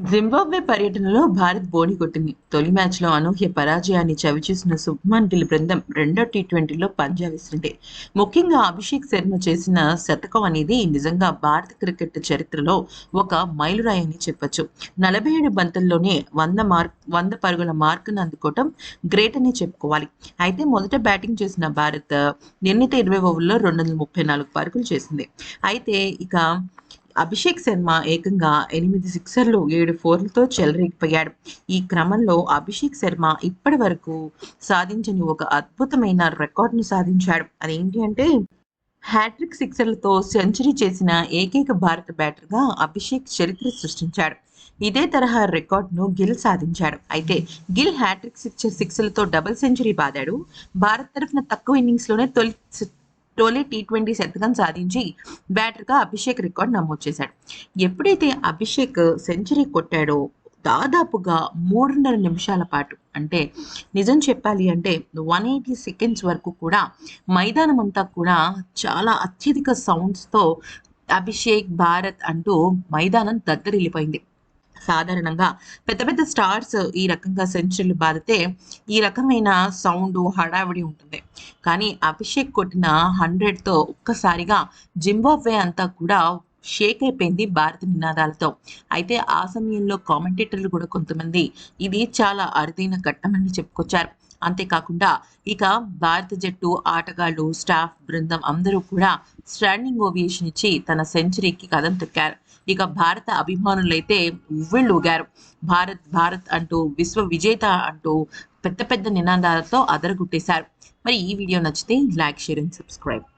Zimbabwe పర్యటనలో భారత్ బోని కొట్టింది. తొలి మ్యాచ్లో అనూహ్య పరాజయాన్ని చవిచూసిన శుభ్మన్ గిల్ బృందం రెండో టీ ట్వంటీలో పంజా విసిరింది. ముఖ్యంగా అభిషేక్ శర్మ చేసిన శతకం అనేది నిజంగా భారత క్రికెట్ చరిత్రలో ఒక మైలురాయి అని చెప్పొచ్చు. నలభై ఏడు బంతుల్లోనే వంద మార్క్ వంద పరుగుల మార్కును అందుకోవటం గ్రేట్ అని చెప్పుకోవాలి. అయితే మొదట బ్యాటింగ్ చేసిన భారత్ నిర్ణీత ఇరవై ఓవర్లో రెండు వందల ముప్పై నాలుగు పరుగులు చేసింది. అయితే ఇక అభిషేక్ శర్మ ఏకంగా ఎనిమిది సిక్సర్లు ఏడు ఫోర్లతో చెలరేగిపోయాడు. ఈ క్రమంలో అభిషేక్ శర్మ ఇప్పటి వరకు సాధించని ఒక అద్భుతమైన రికార్డును సాధించాడు. అదేంటి అంటే హ్యాట్రిక్ సిక్సర్లతో సెంచరీ చేసిన ఏకైక భారత బ్యాటర్గా అభిషేక్ చరిత్ర సృష్టించాడు. ఇదే తరహా రికార్డును గిల్ సాధించాడు. అయితే గిల్ హ్యాట్రిక్ సిక్సర్ సిక్స్లతో డబుల్ సెంచరీ బాదాడు. భారత్ తరఫున తక్కువ ఇన్నింగ్స్లోనే తొలి టోలీ టీ ట్వంటీ శతకం సాధించి బ్యాటర్గా అభిషేక్ రికార్డ్ నమోదు చేశాడు. ఎప్పుడైతే అభిషేక్ సెంచరీ కొట్టాడో దాదాపుగా మూడున్నర నిమిషాల పాటు అంటే నిజం చెప్పాలి అంటే వన్ ఎయిటీ సెకండ్స్ వరకు కూడా మైదానం అంతా కూడా చాలా అత్యధిక సౌండ్స్తో అభిషేక్ భారత్ అంటూ మైదానం దద్దరిల్లిపోయింది సాధారణంగా పెద్ద పెద్ద స్టార్స్ ఈ రకంగా సెంచరీలు బాధితే ఈ రకమైన సౌండ్ హడావిడి ఉంటుంది. కానీ అభిషేక్ కొట్టిన హండ్రెడ్తో ఒక్కసారిగా జింబాబ్వే అంతా కూడా షేక్ అయిపోయింది భారత నినాదాలతో. అయితే ఆ సమయంలో కామెంటేటర్లు కూడా కొంతమంది ఇది చాలా అరుదైన ఘట్టమని చెప్పుకొచ్చారు. అంతేకాకుండా ఇక భారత జట్టు ఆటగాళ్ళు స్టాఫ్ బృందం అందరూ కూడా స్టాండింగ్ ఓవియేషన్ ఇచ్చి తన సెంచరీకి కదం తొక్కారు. ఇక భారత అభిమానులైతే ఉవ్విళ్ళు ఊగారు. భారత్ భారత్ అంటూ విశ్వ విజేత అంటూ పెద్ద పెద్ద నినాదాలతో అదరగొట్టేశారు. మరి ఈ వీడియో నచ్చితే లైక్ షేర్ అండ్ సబ్స్క్రైబ్.